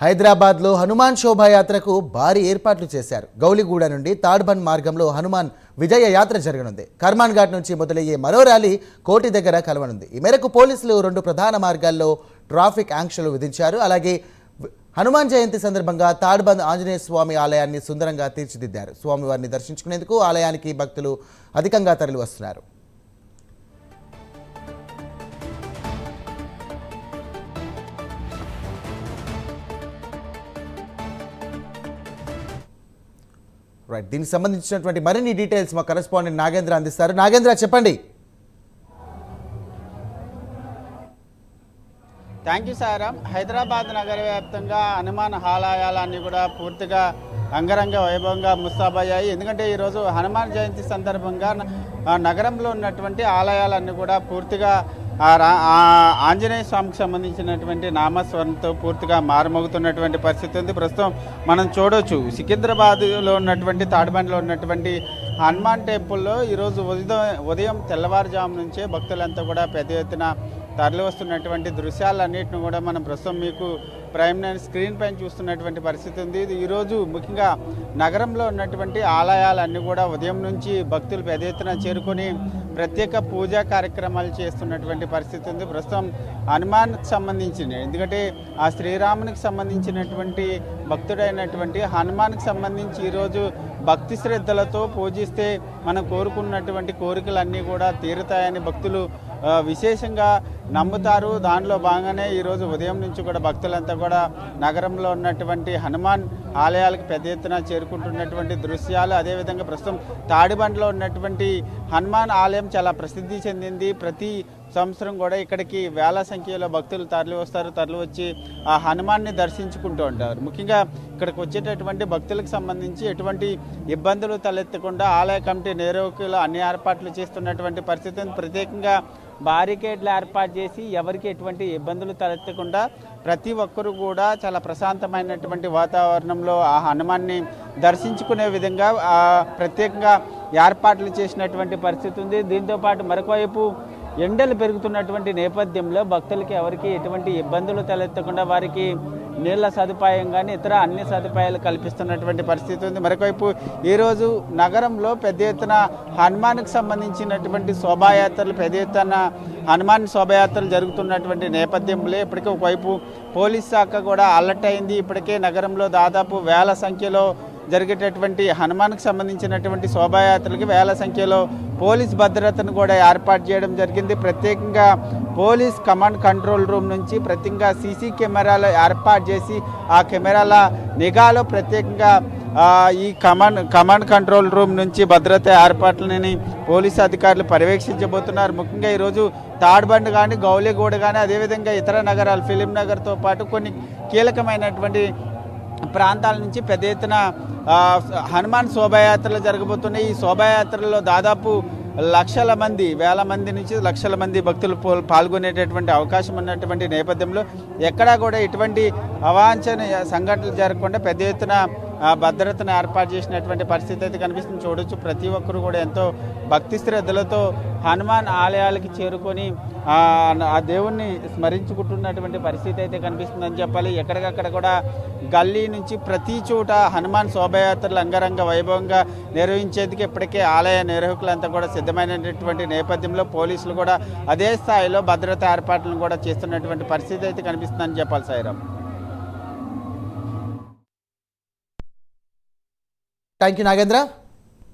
హైదరాబాద్లో హనుమాన్ శోభాయాత్రకు భారీ ఏర్పాట్లు చేశారు. గౌలిగూడ నుండి తాడ్బన్ మార్గంలో హనుమాన్ విజయ యాత్ర జరగనుంది. కర్మాన్ ఘాట్ నుంచి మొదలయ్యే మరో ర్యాలీ కోటి దగ్గర కలవనుంది. ఈ మేరకు పోలీసులు రెండు ప్రధాన మార్గాల్లో ట్రాఫిక్ ఆంక్షలు విధించారు. అలాగే హనుమాన్ జయంతి సందర్భంగా తాడ్బంద్ ఆంజనేయ స్వామి ఆలయాన్ని సుందరంగా తీర్చిదిద్దారు. స్వామివారిని దర్శించుకునేందుకు ఆలయానికి భక్తులు అధికంగా తరలి వస్తున్నారు రైట్ దీనికి సంబంధించినటువంటి మరిన్ని డీటెయిల్స్ మా కరెస్పాండెంట్ నాగేంద్ర అందిస్తారు. నాగేంద్ర చెప్పండి. థ్యాంక్ యూ సారామ్ హైదరాబాద్ నగర వ్యాప్తంగా హనుమాన్ ఆలయాలన్నీ కూడా పూర్తిగా అంగరంగ వైభవంగా ముస్తాబయ్యాయి. ఎందుకంటే ఈరోజు హనుమాన్ జయంతి సందర్భంగా నగరంలో ఉన్నటువంటి ఆలయాలన్నీ కూడా పూర్తిగా ఆంజనేయ స్వామికి సంబంధించినటువంటి నామస్వరంతో పూర్తిగా మారుమోగుతున్నటువంటి పరిస్థితి ఉంది. ప్రస్తుతం మనం చూడవచ్చు సికింద్రాబాద్లో ఉన్నటువంటి తాడిబండిలో ఉన్నటువంటి హనుమాన్ టెంపుల్లో ఈరోజు ఉదయం ఉదయం తెల్లవారుజాము నుంచే భక్తులంతా కూడా పెద్ద ఎత్తున తరలి వస్తున్నటువంటి దృశ్యాలన్నింటిని కూడా మనం ప్రస్తుతం మీకు ప్రైమ్ నైన్ స్క్రీన్ పైన చూస్తున్నటువంటి పరిస్థితి ఉంది. ఇది ఈరోజు ముఖ్యంగా నగరంలో ఉన్నటువంటి ఆలయాలన్నీ కూడా ఉదయం నుంచి భక్తులు పెద్ద ఎత్తున చేరుకొని ప్రత్యేక పూజా కార్యక్రమాలు చేస్తున్నటువంటి పరిస్థితి ఉంది. ప్రస్తుతం హనుమాన్కి సంబంధించిన ఎందుకంటే ఆ శ్రీరామునికి సంబంధించినటువంటి భక్తుడైనటువంటి హనుమాన్కి సంబంధించి ఈరోజు భక్తి శ్రద్ధలతో పూజిస్తే మనం కోరుకున్నటువంటి కోరికలన్నీ కూడా తీరుతాయని భక్తులు విశేషంగా నమ్ముతారు. దానిలో భాగంగానే ఈరోజు ఉదయం నుంచి కూడా భక్తులంతా కూడా నగరంలో ఉన్నటువంటి హనుమాన్ ఆలయాలకు పెద్ద ఎత్తున చేరుకుంటున్నటువంటి దృశ్యాలు. అదేవిధంగా ప్రస్తుతం తాడిబండలో ఉన్నటువంటి హనుమాన్ ఆలయం చాలా ప్రసిద్ధి చెందింది. ప్రతి సంవత్సరం కూడా ఇక్కడికి వేల సంఖ్యలో భక్తులు తరలి వస్తారు తరలి వచ్చి ఆ హనుమాన్ని దర్శించుకుంటూ ఉంటారు. ముఖ్యంగా ఇక్కడికి వచ్చేటటువంటి భక్తులకు సంబంధించి ఎటువంటి ఇబ్బందులు తలెత్తకుండా ఆలయ కమిటీ నిర్వాహకులు అన్ని ఏర్పాట్లు చేస్తున్నటువంటి పరిస్థితి ఉంది. ప్రత్యేకంగా బారికేడ్లు ఏర్పాటు చేసి ఎవరికి ఎటువంటి ఇబ్బందులు తలెత్తకుండా ప్రతి ఒక్కరూ కూడా చాలా ప్రశాంతమైనటువంటి వాతావరణంలో ఆ హనుమాన్ని దర్శించుకునే విధంగా ప్రత్యేకంగా ఏర్పాట్లు చేసినటువంటి పరిస్థితి ఉంది దీంతోపాటు మరొకవైపు ఎండలు పెరుగుతున్నటువంటి నేపథ్యంలో భక్తులకి ఎవరికి ఎటువంటి ఇబ్బందులు తలెత్తకుండా వారికి నీళ్ళ సదుపాయం కానీ ఇతర అన్ని సదుపాయాలు కల్పిస్తున్నటువంటి పరిస్థితి ఉంది. మరొకవైపు ఈరోజు నగరంలో పెద్ద ఎత్తున హనుమాన్కి సంబంధించినటువంటి శోభాయాత్రలు పెద్ద ఎత్తున హనుమాన్ శోభాయాత్రలు జరుగుతున్నటువంటి నేపథ్యంలో ఇప్పటికే ఒకవైపు పోలీస్ శాఖ కూడా అలర్ట్ అయింది. ఇప్పటికే నగరంలో దాదాపు వేల సంఖ్యలో జరిగేటటువంటి హనుమాన్కి సంబంధించినటువంటి శోభాయాత్రలకి వేల సంఖ్యలో పోలీస్ భద్రతను కూడా ఏర్పాటు చేయడం జరిగింది. ప్రత్యేకంగా పోలీస్ కమాండ్ కంట్రోల్ రూమ్ నుంచి ప్రత్యేకంగా సీసీ కెమెరాలు ఏర్పాటు చేసి ఆ కెమెరాల నిఘాలో ప్రత్యేకంగా ఈ కమాండ్ కమాండ్ కంట్రోల్ రూమ్ నుంచి భద్రత ఏర్పాట్లని పోలీసు అధికారులు పర్యవేక్షించబోతున్నారు. ముఖ్యంగా ఈరోజు తాడ్బండ్ కానీ గౌలిగూడ కానీ అదేవిధంగా ఇతర నగరాలు ఫిలిం నగర్తో పాటు కొన్ని కీలకమైనటువంటి ప్రాంతాల నుంచి పెద్ద ఎత్తున హనుమాన్ శోభాయాత్రలు జరగబోతున్నాయి. ఈ శోభాయాత్రలో దాదాపు లక్షల మంది వేల మంది నుంచి లక్షల మంది భక్తులు పాల్గొనేటటువంటి అవకాశం ఉన్నటువంటి నేపథ్యంలో ఎక్కడా కూడా ఇటువంటి అవాంఛనీయ సంఘటనలు జరగకుండా పెద్ద ఎత్తున భద్రతను ఏర్పాటు చేసినటువంటి పరిస్థితి అయితే కనిపిస్తుంది. చూడొచ్చు ప్రతి ఒక్కరు కూడా ఎంతో భక్తి శ్రద్ధలతో హనుమాన్ ఆలయాలకి చేరుకొని ఆ దేవుణ్ణి స్మరించుకుంటున్నటువంటి పరిస్థితి అయితే కనిపిస్తుందని చెప్పాలి. ఎక్కడికక్కడ కూడా గల్లీ నుంచి ప్రతి చోట హనుమాన్ శోభయాత్రలు అంగరంగ వైభవంగా నిర్వహించేందుకు ఇప్పటికే ఆలయ నిర్వాహకులంతా కూడా సిద్ధమైనటువంటి నేపథ్యంలో పోలీసులు కూడా అదే స్థాయిలో భద్రతా ఏర్పాట్లను కూడా చేస్తున్నటువంటి పరిస్థితి అయితే కనిపిస్తుందని చెప్పాలి సాయిరామ్. Thank you Nagendra